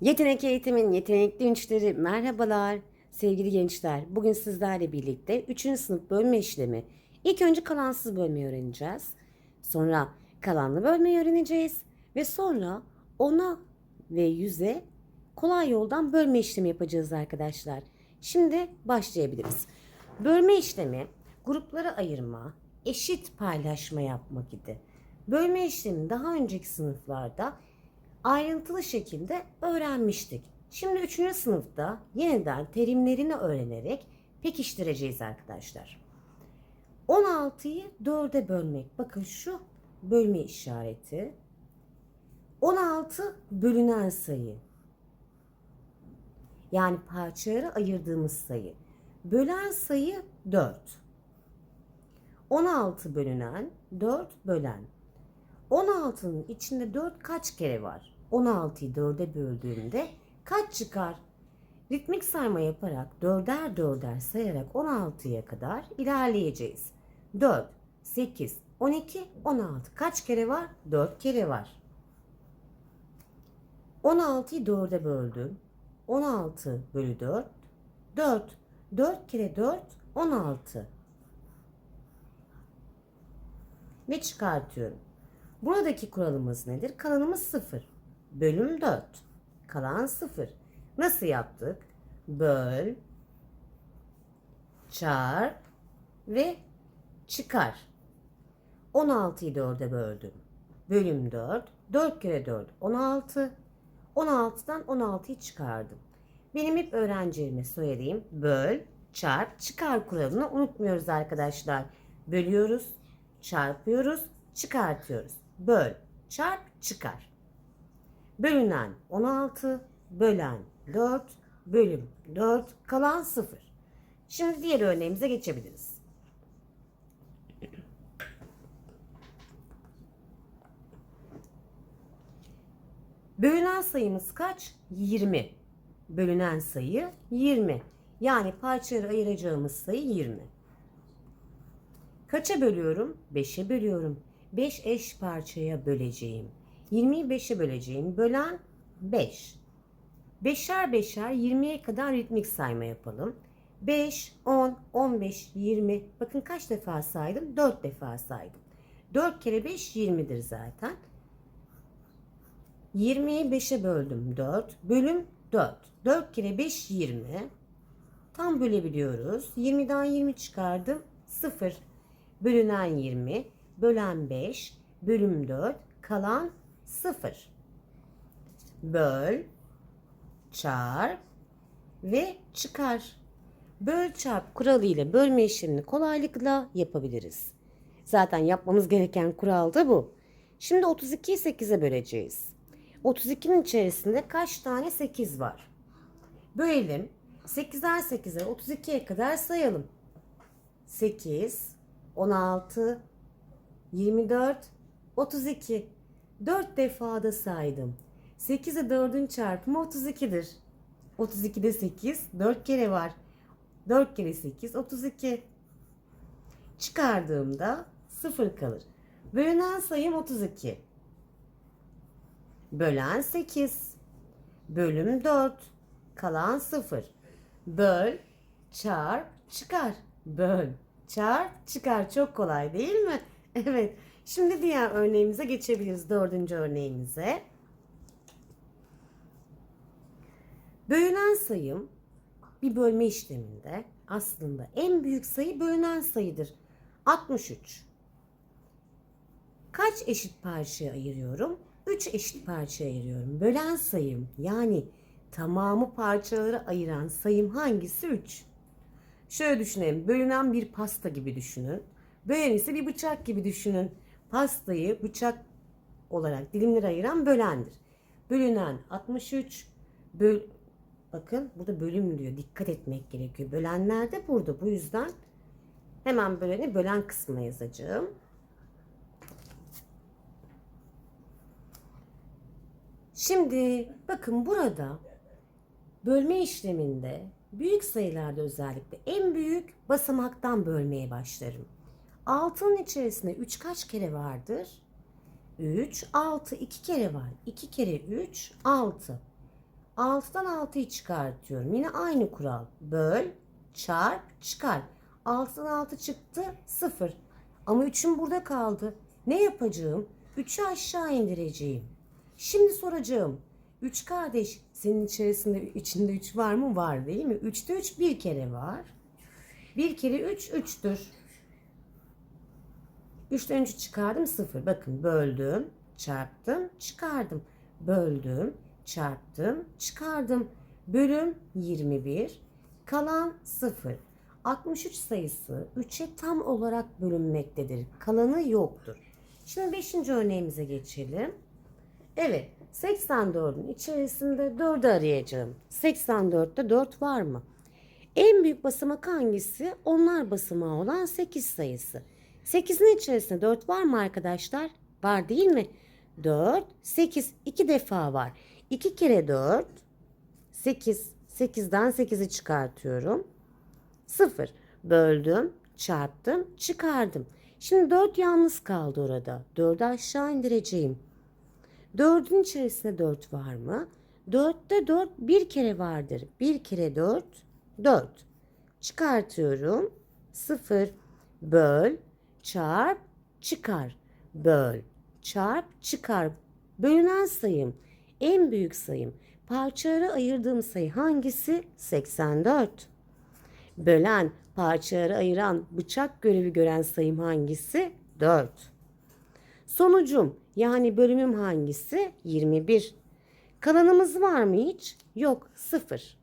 Yetenek eğitimin yetenekli gençleri merhabalar sevgili gençler. Bugün sizlerle birlikte 3. sınıf bölme işlemi. İlk önce kalansız bölmeyi öğreneceğiz. Sonra kalanlı bölmeyi öğreneceğiz. Ve sonra ona ve yüze kolay yoldan bölme işlemi yapacağız arkadaşlar. Şimdi başlayabiliriz. Bölme işlemi gruplara ayırma, eşit paylaşma yapmak idi. Bölme işlemi daha önceki sınıflarda ayrıntılı şekilde öğrenmiştik. Şimdi 3. sınıfta yeniden terimlerini öğrenerek pekiştireceğiz arkadaşlar. 16'yı 4'e bölmek. Bakın şu bölme işareti. 16 bölünen sayı. Yani parçalara ayırdığımız sayı. Bölen sayı 4. 16 bölünen, 4 bölen. 16'nın içinde 4 kaç kere var? 16'yı 4'e böldüğümde kaç çıkar? Ritmik sayma yaparak dörder dörder sayarak 16'ya kadar ilerleyeceğiz. 4, 8, 12, 16 kaç kere var? 4 kere var. 16'yı 4'e böldüm. 16 bölü 4, 4. 4 kere 4, 16. Ve çıkartıyorum. Buradaki kuralımız nedir? Kalanımız 0. Bölüm 4. Kalan 0. Nasıl yaptık? Böl, çarp ve çıkar. 16'yı 4'e böldüm. Bölüm 4. 4 kere 4 16. 16'dan 16'yı çıkardım. Benim hep öğrencilerime söylediğim böl, çarp, çıkar kuralını unutmuyoruz arkadaşlar. Bölüyoruz, çarpıyoruz, çıkartıyoruz. Böl, çarp, çıkar. Bölünen 16, bölen 4, bölüm 4, kalan 0. Şimdi diğer örneğimize geçebiliriz. Bölünen sayımız kaç? 20. Bölünen sayı 20. Yani parçaları ayıracağımız sayı 20. Kaça bölüyorum? 5'e bölüyorum. 5 eş parçaya böleceğim. 20'yi 5'e böleceğim. Bölen 5. Beşer beşer 20'ye kadar ritmik sayma yapalım. 5, 10, 15, 20. Bakın kaç defa saydım? 4 defa saydım. 4 kere 5 20'dir zaten. 20'yi 5'e böldüm 4. Bölüm 4. 4 kere 5 20. Tam bölebiliyoruz. 20'den 20 çıkardım. 0. Bölünen 20. Bölen 5. Bölüm 4. Kalan 0. Böl. Çarp. Ve çıkar. Böl çarp kuralı ile bölme işlemini kolaylıkla yapabiliriz. Zaten yapmamız gereken kural da bu. Şimdi 32'yi 8'e böleceğiz. 32'nin içerisinde kaç tane 8 var? Bölelim. 8'er 8'er 32'ye kadar sayalım. 8, 16, 24, 32. 4 defada saydım. 8'e 4'ün çarpımı 32'dir. 32'de 8 4 kere var. 4 kere 8 32. Çıkardığımda 0 kalır. Bölünen sayım 32. Bölen 8. Bölüm 4. Kalan 0. Böl, çarp, çıkar. Böl, çarp, çıkar. Çok kolay değil mi? Evet. Şimdi diğer örneğimize geçebiliriz. Dördüncü örneğimize. Bölünen sayım bir bölme işleminde aslında en büyük sayı bölünen sayıdır. 63. Kaç eşit parçaya ayırıyorum? 3 eşit parçaya ayırıyorum. Bölen sayım yani tamamı parçalara ayıran sayım hangisi? 3. Şöyle düşünelim. Bölünen bir pasta gibi düşünün. Bölen ise bir bıçak gibi düşünün. Pastayı bıçak olarak dilimlere ayıran bölendir. Bölünen 63. Böl Bakın burada bölüm diyor. Dikkat etmek gerekiyor. Bölenler de burada. Bu yüzden hemen böleni bölen kısmına yazacağım. Şimdi bakın burada bölme işleminde büyük sayılarda özellikle en büyük basamaktan bölmeye başlarım. 6'nın içerisinde 3 kaç kere vardır? 3, 6, 2 kere var. 2 kere 3, 6. 6'dan 6'yı çıkartıyorum. Yine aynı kural. Böl, çarp, çıkar. 6'dan 6 çıktı 0. Ama 3'üm burada kaldı. Ne yapacağım? 3'ü aşağı indireceğim. Şimdi soracağım. 3 kardeş senin içerisinde içinde 3 var mı? Var değil mi? 3'te 3 bir kere var. Bir kere 3 3'tür. 3'ten 3'ü çıkardım 0. Bakın böldüm, çarptım, çıkardım. Böldüm, çarptım, çıkardım. Bölüm 21. Kalan 0. 63 sayısı 3'e tam olarak bölünmektedir. Kalanı yoktur. Şimdi 5. örneğimize geçelim. Evet, 84'ün içerisinde 4'ü arayacağım. 84'te 4 var mı? En büyük basamak hangisi? Onlar basamağı olan 8 sayısı. 8'in içerisinde 4 var mı arkadaşlar? Var değil mi? 4, 8 iki defa var. 2 kere 4, 8. 8'den 8'i çıkartıyorum. 0. Böldüm, çarptım, çıkardım. Şimdi 4 yalnız kaldı orada. 4'ü aşağı indireceğim. 4'ün içerisinde 4 var mı? 4'te 4 bir kere vardır. 1 kere 4, 4. Çıkartıyorum. 0. Böl, çarp, çıkar. Böl, çarp, çıkar. Bölünen sayım. En büyük sayım. Parçalara ayırdığım sayı hangisi? 84. Bölen, parçalara ayıran, bıçak görevi gören sayım hangisi? 4. Sonucum yani bölümüm hangisi? 21. Kalanımız var mı hiç? Yok, 0.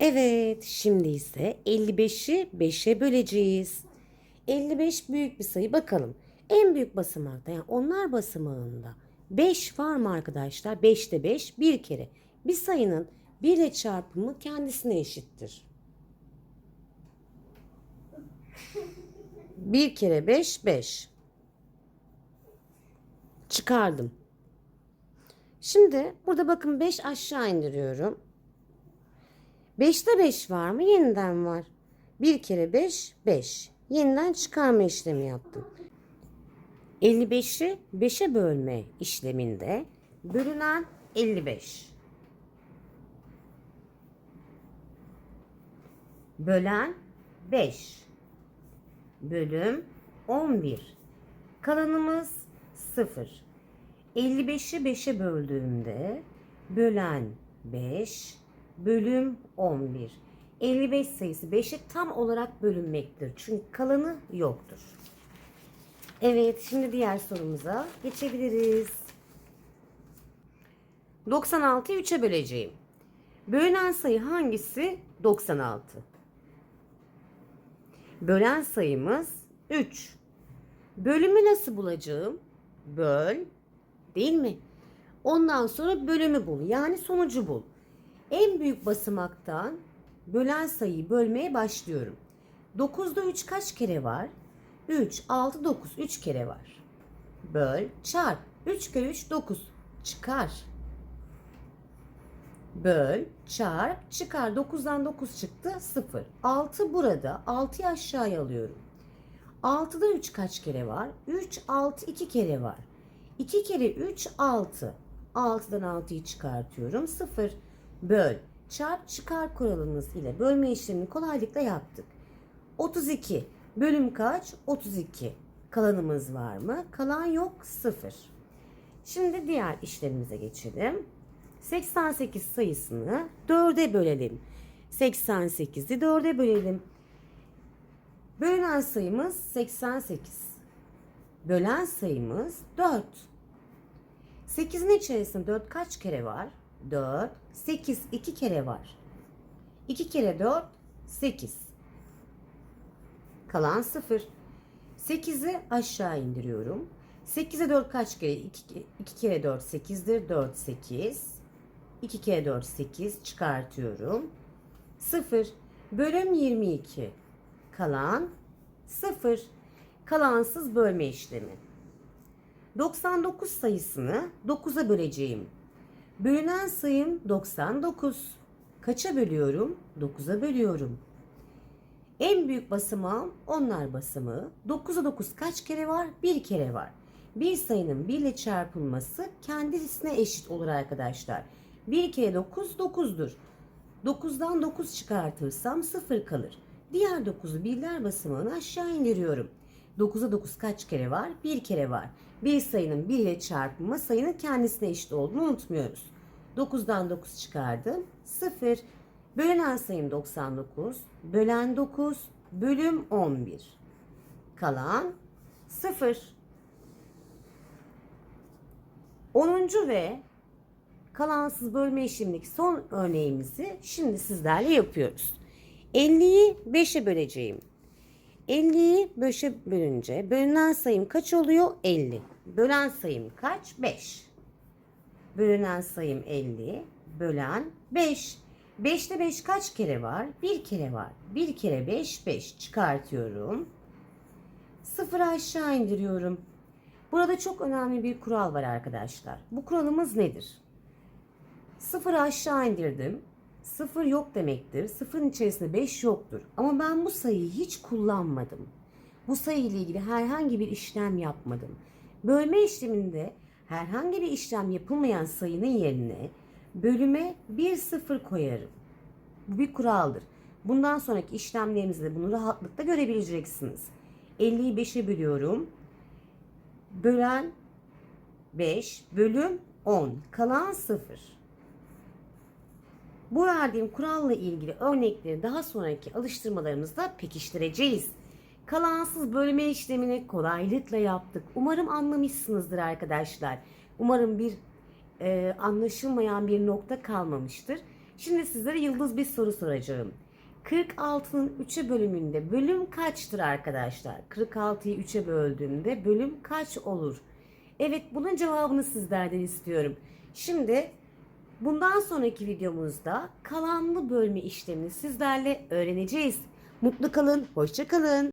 Evet, şimdi ise 55'i 5'e böleceğiz. 55 büyük bir sayı. Bakalım. En büyük basamakta yani onlar basamağında 5 var mı arkadaşlar? 5'te 5 bir kere. Bir sayının 1 ile çarpımı kendisine eşittir. 1 kere 5 5. Çıkardım. Şimdi burada bakın 5 aşağı indiriyorum. 5'te 5 var mı? Yeniden var. 1 kere 5 5. Yeniden çıkarma işlemi yaptım. 55'i 5'e bölme işleminde bölünen 55. Bölen 5. Bölüm 11. Kalanımız 0. 55'i 5'e böldüğümde bölen 5, bölüm 11. 55 sayısı 5'e tam olarak bölünmektir. Çünkü kalanı yoktur. Evet, şimdi diğer sorumuza geçebiliriz. 96'yı 3'e böleceğim. Bölünen sayı hangisi? 96. Bölen sayımız 3. Bölümü nasıl bulacağım? Böl, değil mi? Ondan sonra bölümü bul. Yani sonucu bul. En büyük basamaktan bölen sayıyı bölmeye başlıyorum. 9'da 3 kaç kere var? 3, 6, 9. 3 kere var. Böl, çarp. 3 kere 3, 9. Çıkar. Böl, çarp, çıkar. 9'dan 9 çıktı, 0. 6 burada. 6'yı aşağıya alıyorum. 6'da 3 kaç kere var? 3, 6, 2 kere var. 2 kere 3, 6. 6'dan 6'yı çıkartıyorum. 0. Böl, çarp, çıkar kuralımız ile bölme işlemini kolaylıkla yaptık. 32. Bölüm kaç? 32. Kalanımız var mı? Kalan yok 0. Şimdi diğer işlemimize geçelim. 88 sayısını 4'e bölelim. 88'i 4'e bölelim. Bölünen sayımız 88. Bölen sayımız 4. 8'in içerisinde 4 kaç kere var? 4. 8 2 kere var. 2 kere 4 8. Kalan 0. 8'i aşağı indiriyorum. 8'e 4 kaç kere? 2, 2 kere 4 8'dir. 4 8. 2 kere 4 8 çıkartıyorum. 0. Bölüm 22. Kalan 0. Kalansız bölme işlemi. 99 sayısını 9'a böleceğim. Bölünen sayım 99. Kaça bölüyorum? 9'a bölüyorum. En büyük basamağım onlar basamağı. 9'a 9 kaç kere var? Bir kere var. Bir sayının 1 ile çarpılması kendisine eşit olur arkadaşlar. 1 kere 9 9'dur. 9'dan 9 çıkartırsam 0 kalır. Diğer 9'u birler basamağına aşağı indiriyorum. 9'a 9 kaç kere var? 1 kere var. Bir sayının 1 ile çarpımı sayının kendisine eşit olduğunu unutmuyoruz. 9'dan 9 çıkardım. 0. Bölünen sayım 99. Bölen 9. Bölüm 11. Kalan 0. 10. ve kalansız bölme işlemindeki son örneğimizi şimdi sizlerle yapıyoruz. 50'yi 5'e böleceğim. 50'yi 5'e bölünce bölünen sayım kaç oluyor? 50. Bölen sayım kaç? 5. Bölünen sayım 50. Bölen 5. 5'te 5 kaç kere var? 1 kere var. 1 kere 5 5 çıkartıyorum. 0 aşağı indiriyorum. Burada çok önemli bir kural var arkadaşlar. Bu kuralımız nedir? 0 aşağı indirdim. 0 yok demektir. 0'ın içerisinde 5 yoktur. Ama ben bu sayıyı hiç kullanmadım. Bu sayı ile ilgili herhangi bir işlem yapmadım. Bölme işleminde herhangi bir işlem yapılmayan sayının yerine bölüme bir sıfır koyarım. Bu bir kuraldır. Bundan sonraki işlemlerinizde de bunu rahatlıkla görebileceksiniz. 50'yi 5'e bölüyorum. Bölen 5 bölüm 10 kalan 0. Bu verdiğim kuralla ilgili örnekleri daha sonraki alıştırmalarımızda pekiştireceğiz. Kalansız bölme işlemini kolaylıkla yaptık. Umarım anlamışsınızdır arkadaşlar. Umarım bir e, anlaşılmayan bir nokta kalmamıştır. Şimdi sizlere yıldız bir soru soracağım. 46'nın 3'e bölümünde bölüm kaçtır arkadaşlar? 46'yı 3'e böldüğümde bölüm kaç olur? Evet bunun cevabını sizlerden istiyorum. Şimdi bundan sonraki videomuzda kalanlı bölme işlemini sizlerle öğreneceğiz. Mutlu kalın, hoşça kalın.